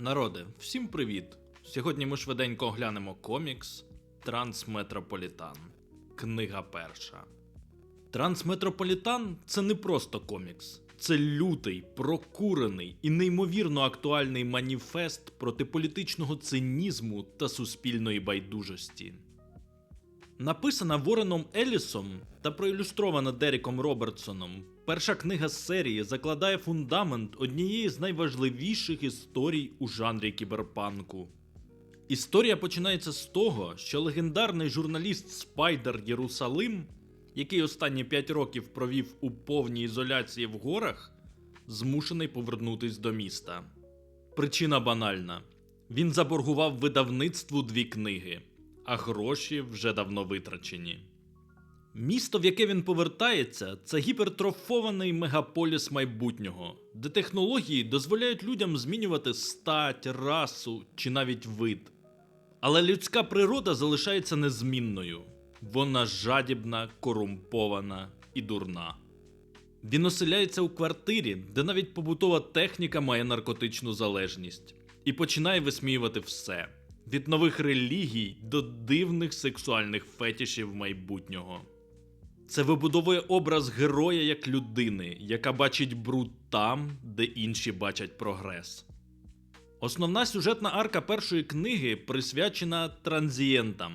Народе, всім привіт! Сьогодні ми швиденько оглянемо комікс Трансметрополітан. Книга перша. Трансметрополітан це не просто комікс. Це лютий, прокурений і неймовірно актуальний маніфест проти політичного цинізму та суспільної байдужості. Написана Вореном Елісом та проілюстрована Деріком Робертсоном, перша книга з серії закладає фундамент однієї з найважливіших історій у жанрі кіберпанку. Історія починається з того, що легендарний журналіст Спайдер Єрусалим, який останні 5 років провів у повній ізоляції в горах, змушений повернутись до міста. Причина банальна: він заборгував видавництву дві книги, а гроші вже давно витрачені. Місто, в яке він повертається, це гіпертрофований мегаполіс майбутнього, де технології дозволяють людям змінювати стать, расу чи навіть вид. Але людська природа залишається незмінною. Вона жадібна, корумпована і дурна. Він оселяється у квартирі, де навіть побутова техніка має наркотичну залежність, і починає висміювати все від нових релігій до дивних сексуальних фетішів майбутнього. Це вибудовує образ героя як людини, яка бачить бруд там, де інші бачать прогрес. Основна сюжетна арка першої книги присвячена транзієнтам.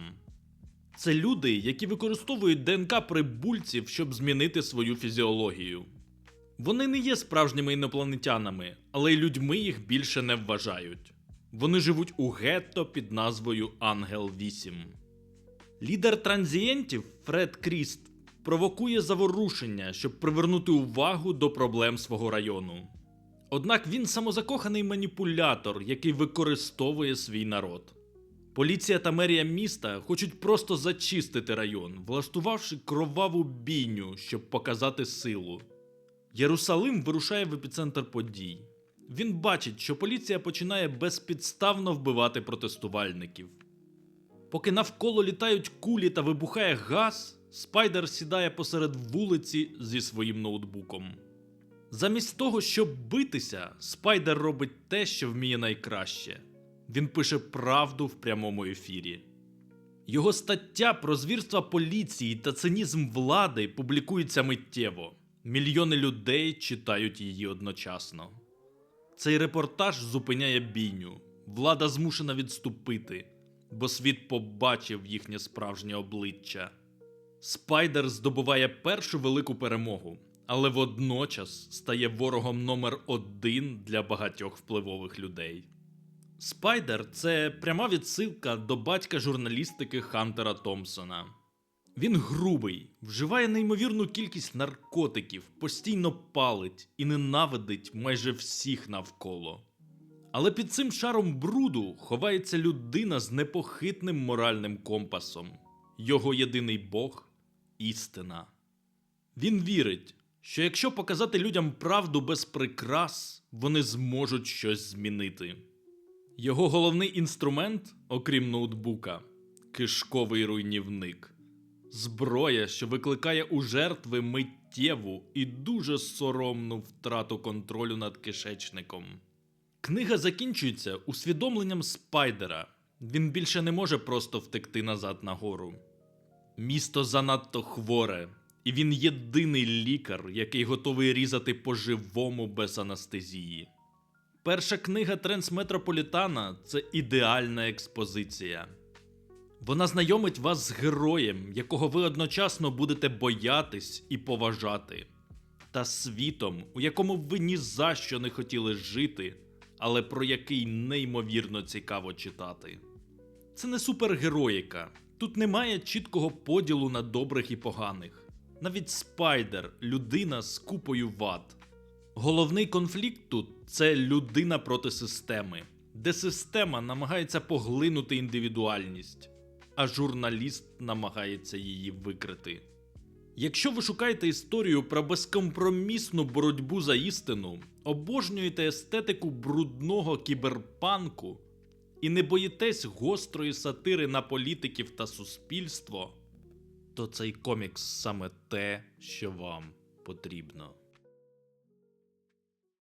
Це люди, які використовують ДНК прибульців, щоб змінити свою фізіологію. Вони не є справжніми інопланетянами, але й людьми їх більше не вважають. Вони живуть у гетто під назвою Ангел 8. Лідер транзієнтів Фред Кріст провокує заворушення, щоб привернути увагу до проблем свого району. Однак він самозакоханий маніпулятор, який використовує свій народ. Поліція та мерія міста хочуть просто зачистити район, влаштувавши кроваву бійню, щоб показати силу. Єрусалим вирушає в епіцентр подій. Він бачить, що поліція починає безпідставно вбивати протестувальників. Поки навколо літають кулі та вибухає газ, спайдер сідає посеред вулиці зі своїм ноутбуком. Замість того, щоб битися, спайдер робить те, що вміє найкраще. Він пише правду в прямому ефірі. Його стаття про звірства поліції та цинізм влади публікується миттєво. Мільйони людей читають її одночасно. Цей репортаж зупиняє бійню. Влада змушена відступити, бо світ побачив їхнє справжнє обличчя. Спайдер здобуває першу велику перемогу, але водночас стає ворогом номер один для багатьох впливових людей. Спайдер це пряма відсилка до батька журналістики Хантера Томпсона. Він грубий, вживає неймовірну кількість наркотиків, постійно палить і ненавидить майже всіх навколо. Але під цим шаром бруду ховається людина з непохитним моральним компасом, його єдиний Бог істина. Він вірить, що якщо показати людям правду без прикрас, вони зможуть щось змінити. Його головний інструмент, окрім ноутбука, кишковий руйнівник, зброя, що викликає у жертви миттєву і дуже соромну втрату контролю над кишечником. Книга закінчується усвідомленням спайдера. Він більше не може просто втекти назад нагору. Місто занадто хворе, і він єдиний лікар, який готовий різати по-живому без анестезії. Перша книга Трансметрополітана це ідеальна експозиція. Вона знайомить вас з героєм, якого ви одночасно будете боятись і поважати, та світом, у якому ви ні за що не хотіли жити, але про який неймовірно цікаво читати. Це не супергероїка. Тут немає чіткого поділу на добрих і поганих. Навіть спайдер людина з купою вад. Головний конфлікт тут це людина проти системи, де система намагається поглинути індивідуальність, а журналіст намагається її викрити. Якщо ви шукаєте історію про безкомпромісну боротьбу за істину, обожнюєте естетику брудного кіберпанку і не боїтесь гострої сатири на політиків та суспільство, то цей комікс саме те, що вам потрібно.